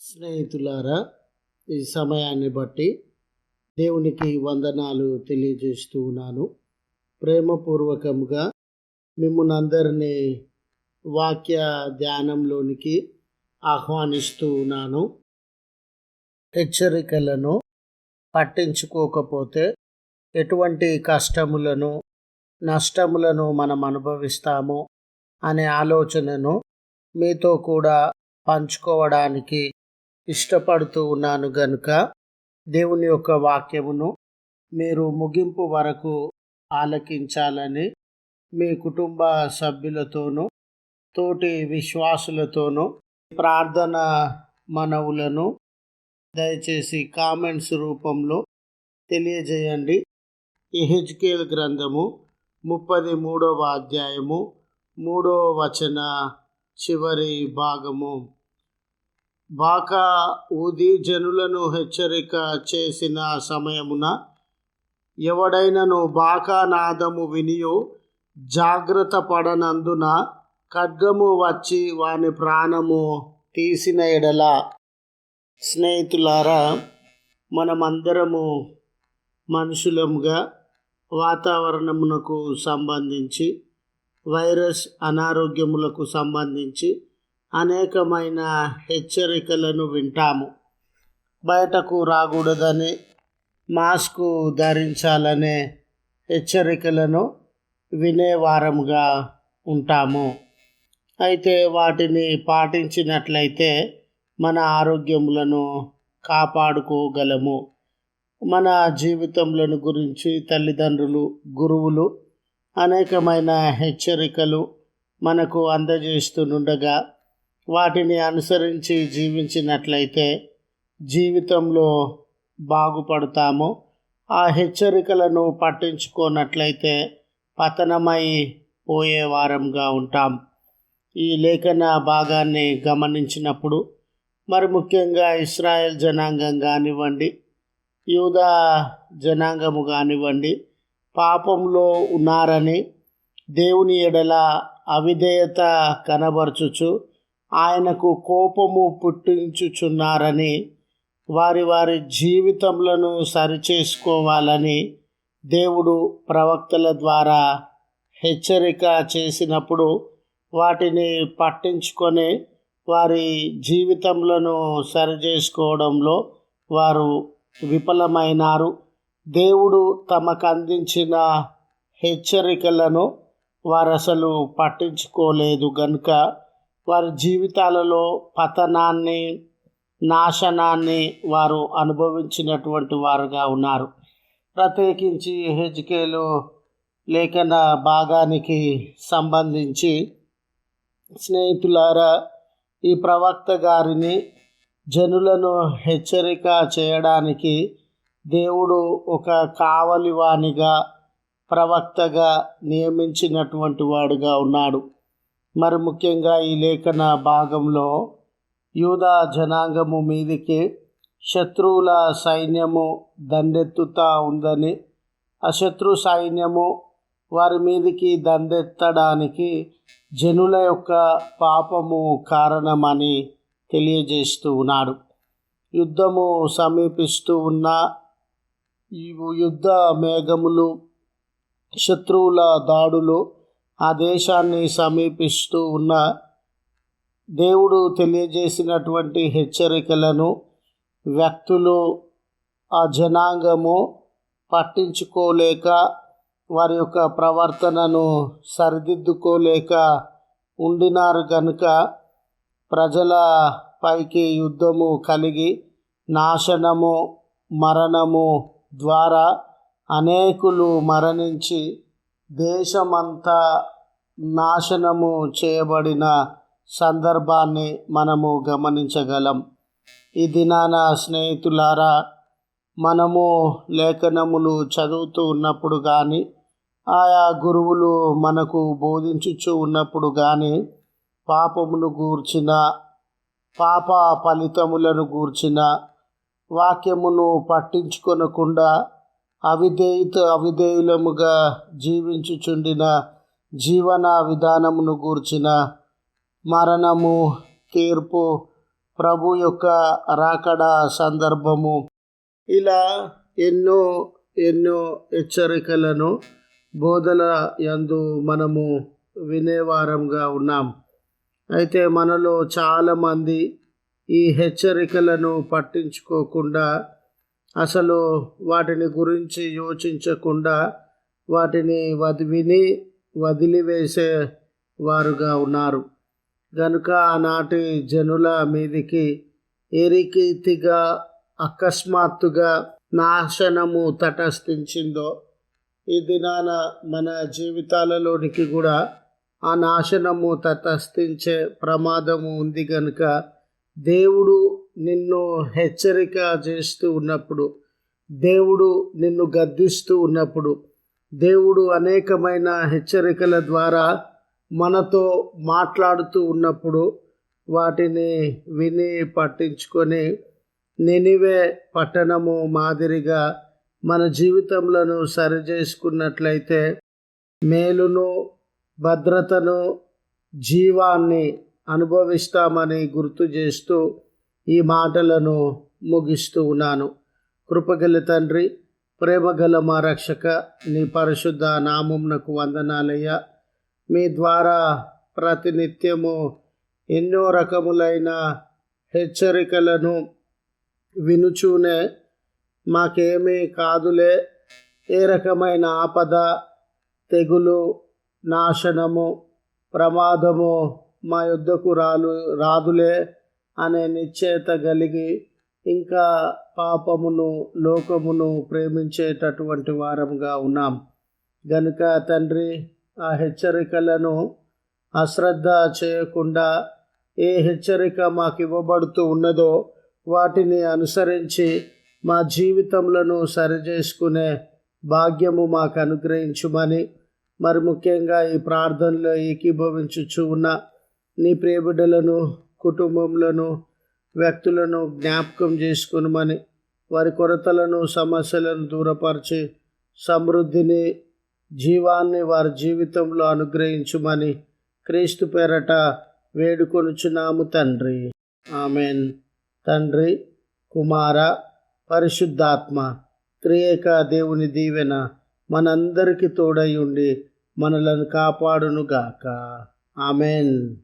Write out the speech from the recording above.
స్నేహితులారా ఈ సమయాన్ని బట్టి దేవునికి వందనాలు తెలియజేస్తూ ఉన్నాను. ప్రేమపూర్వకంగా మిమ్మల్ని అందరినీ వాక్య ధ్యానంలోనికి ఆహ్వానిస్తూ ఉన్నాను. హెచ్చరికలను పట్టించుకోకపోతే ఎటువంటి కష్టములను నష్టములను మనం అనుభవిస్తామో అనే ఆలోచనను మీతో కూడా పంచుకోవడానికి ఇష్టపడుతూ ఉన్నాను గనుక దేవుని యొక్క వాక్యమును మీరు ముగింపు వరకు ఆలకించాలని మీ కుటుంబ సభ్యులతోనూ తోటి విశ్వాసులతోనూ ప్రార్థన మనవులను దయచేసి కామెంట్స్ రూపంలో తెలియజేయండి. ఎహెచ్కేల్ గ్రంథము ముప్పది మూడవ అధ్యాయము మూడవ వచన చివరి భాగము. బాకా ఊది జనులను హెచ్చరిక చేసిన సమయమున ఎవడైనను బాకా నాదము వినియో జాగ్రత్త పడనందున ఖడ్గము వచ్చి వాని ప్రాణము తీసిన ఎడల. స్నేహితులారా మనమందరము మనుషులముగా వాతావరణమునకు సంబంధించి వైరస్ అనారోగ్యములకు సంబంధించి అనేకమైన హెచ్చరికలను వింటాము. బయటకు రాకూడదని మాస్కు ధరించాలనే హెచ్చరికలను వినేవారముగా ఉంటాము. అయితే వాటిని పాటించినట్లయితే మన ఆరోగ్యములను కాపాడుకోగలము. మన జీవితములను గురించి తల్లిదండ్రులు గురువులు అనేకమైన హెచ్చరికలు మనకు అందజేస్తుండగా వాటిని అనుసరించి జీవించినట్లయితే జీవితంలో బాగుపడతాము. ఆ హెచ్చరికలను పట్టించుకోనట్లయితే పతనమై పోయే వారంగా ఉంటాం. ఈ లేఖన భాగాన్ని గమనించినప్పుడు మరి ముఖ్యంగా ఇస్రాయెల్ జనాంగం కానివ్వండి యూదా జనాంగము కానివ్వండి పాపంలో ఉన్నారని దేవుని ఎడల అవిధేయత కనబరచుచు ఆయనకు కోపము పుట్టించుచున్నారని వారి వారి జీవితములను సరిచేసుకోవాలని దేవుడు ప్రవక్తల ద్వారా హెచ్చరిక చేసినప్పుడు వాటిని పట్టించుకొని వారి జీవితములను సరిచేసుకోవడంలో వారు విఫలమైనారు. దేవుడు తమకు అందించిన హెచ్చరికలను వారు అసలు పట్టించుకోలేదు గనుక వారి జీవితాలలో పతనాన్ని నాశనాన్ని వారు అనుభవించినటువంటి వారుగా ఉన్నారు. ప్రత్యేకించి హెచ్కేలు లేఖన భాగానికి సంబంధించి స్నేహితులారా ఈ ప్రవక్త గారిని జనులను హెచ్చరిక చేయడానికి దేవుడు ఒక కావలివానిగా ప్రవక్తగా నియమించినటువంటి వాడుగా ఉన్నాడు. మరి ముఖ్యంగా ఈ లేఖన భాగంలో యూదా జనాంగము మీదికి శత్రువుల సైన్యము దండెత్తుతా ఉందని ఆ శత్రు సైన్యము వారి మీదికి దండెత్తడానికి జనుల యొక్క పాపము కారణమని తెలియజేస్తూ ఉన్నాడు. యుద్ధము సమీపిస్తూ ఉన్న యుద్ధ మేఘములు శత్రువుల దాడులు ఆ దేశాన్ని సమీపిస్తూ ఉన్న దేవుడు తెలియజేసినటువంటి హెచ్చరికలను వ్యక్తులు ఆ జనాంగము పట్టించుకోలేక వారి యొక్క ప్రవర్తనను సరిదిద్దుకోలేక ఉండినారు కనుక ప్రజల పైకి యుద్ధము కలిగి నాశనము మరణము ద్వారా అనేకులు మరణించి దేశమంతా నాశనము చేయబడిన సందర్భాన్ని మనము గమనించగలం. ఈ దినాన స్నేహితులారా మనము లేఖనములు చదువుతూ ఉన్నప్పుడు కానీ ఆయా గురువులు మనకు బోధించుచు ఉన్నప్పుడు కానీ పాపమును గూర్చిన పాప ఫలితములను గూర్చిన వాక్యమును పట్టించుకొనకుండా అవిధేయుత అవిధేయులముగా జీవించుచుండిన జీవన విధానమును గూర్చిన మరణము తీర్పు ప్రభు యొక్క రాకడ సందర్భము. ఇలా ఎన్నో ఎన్నో హెచ్చరికలను బోధల యందు మనము వినేవారంగా ఉన్నాం. అయితే మనలో చాలామంది ఈ హెచ్చరికలను పట్టించుకోకుండా అసలు వాటిని గురించి యోచించకుండా వాటిని వది విని వదిలివేసే వారుగా ఉన్నారు. గనుక ఆనాటి జనుల మీదికి ఏ రీతిగా అకస్మాత్తుగా నాశనము తటస్థించిందో ఈ దినాన మన జీవితాలలోనికి కూడా ఆ నాశనము తటస్థించే ప్రమాదము ఉంది కనుక దేవుడు నిన్ను హెచ్చరిక చేస్తూ ఉన్నప్పుడు దేవుడు నిన్ను గద్దిస్తూ ఉన్నప్పుడు దేవుడు అనేకమైన హెచ్చరికల ద్వారా మనతో మాట్లాడుతూ ఉన్నప్పుడు వాటిని విని పట్టించుకొని నెనివే పట్టణము మాదిరిగా మన జీవితంలో సరిచేసుకున్నట్లయితే మేలును భద్రతను జీవాన్ని అనుభవిస్తామని గుర్తు చేస్తూ ఈ మాటలను ముగిస్తూ ఉన్నాను. కృపగల తండ్రి ప్రేమగల మా రక్షక నీ పరిశుద్ధ నామంనకు వందనాలయ్యా. మీ ద్వారా ప్రతినిత్యము ఎన్నో రకములైన హెచ్చరికలను వినుచూనే మాకేమీ కాదులే. ఏ రకమైన ఆపద తెగులు నాశనము ప్రమాదము మా యుద్ధకు రాలు రాదులే అనే నిశ్చేత కలిగి ఇంకా పాపమును లోకమును ప్రేమించేటటువంటి వారంగా ఉన్నాం. గనుక తండ్రి ఆ హెచ్చరికలను అశ్రద్ధ చేయకుండా ఏ హెచ్చరిక మాకు ఇవ్వబడుతూ ఉన్నదో వాటిని అనుసరించి మా జీవితంలో సరిచేసుకునే భాగ్యము మాకు అనుగ్రహించుమని మరి ముఖ్యంగా ఈ ప్రార్థనలో ఏకీభవించుచు ఉన్న నీ ప్రియబిడ్డలను కుటుంబంలో వ్యక్తులను జ్ఞాపకం చేసుకునమని వారి కొరతలను సమస్యలను దూరపరిచి సమృద్ధిని జీవాన్ని వారి జీవితంలో అనుగ్రహించుమని క్రీస్తు పేరట వేడుకొనుచున్నాము తండ్రి. ఆమెన్. తండ్రి కుమార పరిశుద్ధాత్మ త్రియేక దేవుని దీవెన మనందరికీ తోడై ఉండి మనలను కాపాడునుగాక. ఆమెన్.